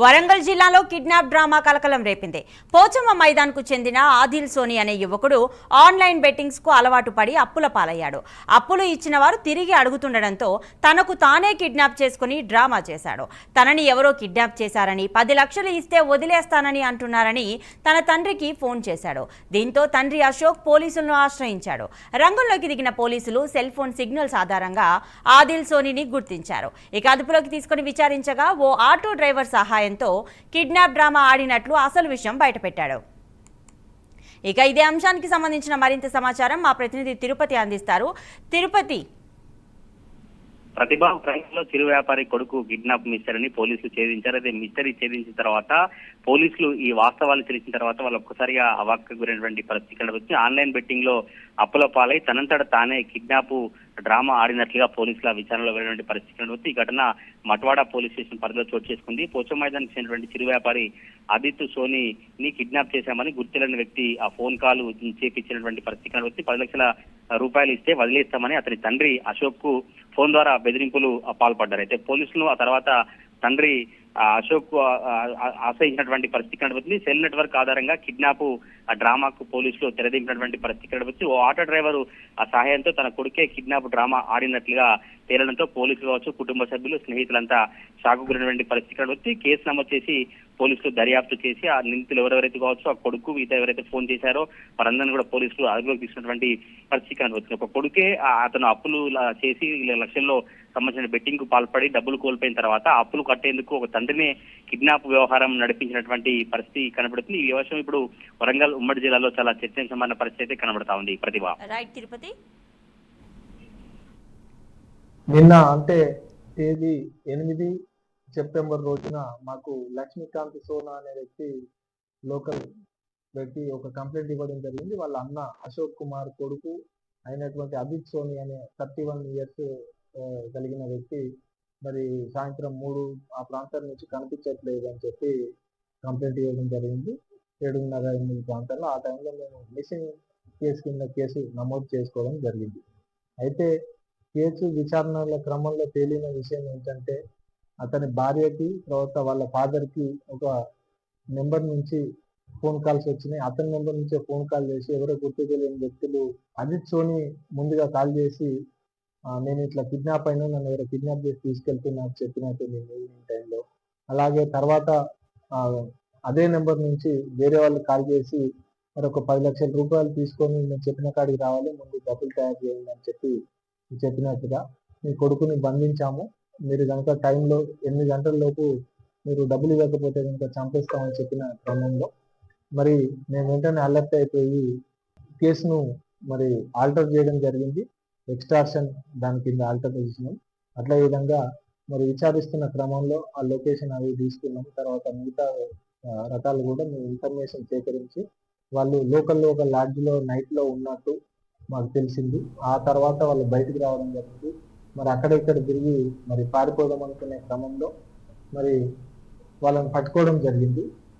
వరంగల్ జిల్లాలో kidnap drama కలకలం రేపింది. పోచమ్మ మైదాన్కు చెందిన ఆదిల్ సోని అనే యువకుడు ఆన్లైన్ బెట్టింగ్స్కు అలవాటు పడి అప్పుల పాలయ్యాడు. అప్పులు ఇచ్చిన వారు తిరిగి అడుగుతుండడంతో తనకు తానే కిడ్నాప్ చేసుకుని డ్రామా చేశాడు. తనని ఎవరో కిడ్నాప్ చేశారని పది లక్షలు ఇస్తే వదిలేస్తానని అంటున్నారని తన తండ్రికి ఫోన్ చేశాడు. దీంతో తండ్రి అశోక్ పోలీసులను ఆశ్రయించాడు. రంగంలోకి దిగిన పోలీసులు సెల్ ఫోన్ సిగ్నల్స్ ఆధారంగా ఆదిల్ సోనిని గుర్తించారు. ఇక అదుపులోకి తీసుకుని విచారించగా ఓ ఆటో డ్రైవర్ సహాయం సహాయంతో కిడ్నాప్ డ్రామా ఆడినట్లు అసలు విషయం బయటపెట్టాడు. ఇక ఇదే అంశానికి సంబంధించిన మరింత సమాచారం మా ప్రతినిధి తిరుపతి అందిస్తారు. తిరుపతి ప్రతిభా లో చిరు వ్యాపారి కొడుకు కిడ్నాప్ మిస్టర్ అని పోలీసులు ఛేదించారు. అదే మిస్టరీ ఛేదించిన తర్వాత పోలీసులు ఈ వాస్తవాలు తెలిసిన తర్వాత వాళ్ళు ఒక్కసారిగా అవాక్క గురైనటువంటి పరిస్థితి వచ్చి ఆన్లైన్ బెట్టింగ్లో అప్పుల పాలై తనంతట తానే కిడ్నాప్ డ్రామా ఆడినట్లుగా పోలీసుల విచారణలో వెళ్ళినటువంటి పరిస్థితి వచ్చి ఈ ఘటన మట్వాడ పోలీస్ స్టేషన్ పరిధిలో చోటు చేసుకుంది. పోచం మైదానికి చెందినటువంటి చిరు వ్యాపారి ఆదిత్య సోని ని కిడ్నాప్ చేశామని గుర్తులేని వ్యక్తి ఆ ఫోన్ కాల్ చేపించినటువంటి పరిస్థితి వచ్చి పది లక్షల రూపాయలు ఇస్తే వదిలేస్తామని అతని తండ్రి అశోక్కు ఫోన్ ద్వారా బెదిరింపులు పాల్పడ్డారు. అయితే పోలీసులు ఆ తర్వాత తండ్రి అశోక్ ఆశ్రయించినటువంటి పరిస్థితి కనబడుతుంది సెల్ నెట్వర్క్ ఆధారంగా కిడ్నాప్ ఆ డ్రామాకు పోలీసులు తెరదింపినటువంటి పరిస్థితి కనబడుతుంది ఓ ఆటో డ్రైవర్ ఆ సహాయంతో తన కొడుకే కిడ్నాప్ డ్రామా ఆడినట్లుగా తేలడంతో పోలీసులు కావచ్చు కుటుంబ సభ్యులు స్నేహితులంతా షాకు గురైనటువంటి పరిస్థితి కనబడుతుంది కేసు నమోదు చేసి పోలీసులు దర్యాప్తు చేసి ఆ నిందితులు ఎవరెవరైతే కావచ్చు ఆ కొడుకు మిగతా ఎవరైతే ఫోన్ చేశారో వారందరినీ కూడా పోలీసులు అదుపులోకి తీసుకున్నటువంటి పరిస్థితి కనబడుతుంది. ఒక కొడుకే అతను అప్పులు చేసి ఇలా లక్షల్లో సంబంధించిన బెట్టింగ్కు పాల్పడి డబ్బులు కోల్పోయిన తర్వాత అప్పులు కట్టేందుకు ఒక తండ్రిని కిడ్నాప్ వ్యవహారం నడిపించినటువంటి పరిస్థితి కనబడుతుంది. ఈ వ్యవహారం ఇప్పుడు వరంగల్ ఉమ్మడి జిల్లాలో చాలా చర్చనీయమైన పరిస్థితి అయితే కనబడతా ఉంది. ప్రతిభ. రైట్ తిరుపతి. నిన్న అంటే తేదీ ఎనిమిది సెప్టెంబర్ రోజున మాకు లక్ష్మీకాంత్ సోనా అనే వ్యక్తి లోకల్ వ్యక్తి ఒక కంప్లైంట్ ఇవ్వడం జరిగింది. వాళ్ళ అన్న అశోక్ కుమార్ కొడుకు అయినటువంటి అభిత్ సోని అనే థర్టీ వన్ ఇయర్స్ కలిగిన వ్యక్తి మరి సాయంత్రం మూడు ఆ ప్రాంతం నుంచి కనిపించట్లేదు అని చెప్పి కంప్లైంట్ ఇవ్వడం జరిగింది. ఏడున్నర ఎనిమిది ప్రాంతాల్లో ఆ టైంలో మేము మిస్సింగ్ కేసు కింద కేసు నమోదు చేసుకోవడం జరిగింది. అయితే కేసు విచారణల క్రమంలో తేలిన విషయం ఏంటంటే అతని భార్యకి తర్వాత వాళ్ళ ఫాదర్కి కి ఒక నెంబర్ నుంచి ఫోన్ కాల్స్ వచ్చినాయి. అతని నెంబర్ నుంచే ఫోన్ కాల్ చేసి ఎవరో గుర్తు తెలియని వ్యక్తులు అజిత్ సోని ముందుగా కాల్ చేసి నేను ఇట్లా కిడ్నాప్ అయినా నన్ను ఎవరో కిడ్నాప్ చేసి తీసుకెళ్తున్నారు చెప్పినట్టు నేను ఈవినింగ్ టైంలో. అలాగే తర్వాత అదే నెంబర్ నుంచి వేరే వాళ్ళు కాల్ చేసి మరి ఒక పది లక్షల రూపాయలు తీసుకొని నేను చెప్పిన కాడికి రావాలి ముందు డబ్బులు తయారు చేయండి అని చెప్పి చెప్పినట్టుగా మీ కొడుకుని బంధించాము మీరు కనుక టైంలో ఎనిమిది గంటల లోపు మీరు డబ్బులు ఇవ్వకపోతే కనుక చంపేస్తామని చెప్పిన క్రమంలో మరి మేము వెంటనే అలర్ట్ అయిపోయి కేసును మరి ఆల్టర్ చేయడం జరిగింది. ఎక్స్ట్రాక్షన్ దాని కింద ఆల్టర్ చేసినాం. అట్లా విధంగా మరి విచారిస్తున్న క్రమంలో ఆ లొకేషన్ అవి తీసుకున్నాం తర్వాత మిగతా రకాలు కూడా మేము ఇన్ఫర్మేషన్ సేకరించి వాళ్ళు లోకల్లో ఒక లాడ్జ్లో నైట్లో ఉన్నట్టు మాకు తెలిసింది. ఆ తర్వాత వాళ్ళు బయటకు రావడం జరిగింది. మరి అక్కడ ఇక్కడ తిరిగి మరి పారిపోదాం అనుకునే క్రమంలో మరి వాళ్ళని పట్టుకోవడం జరిగింది.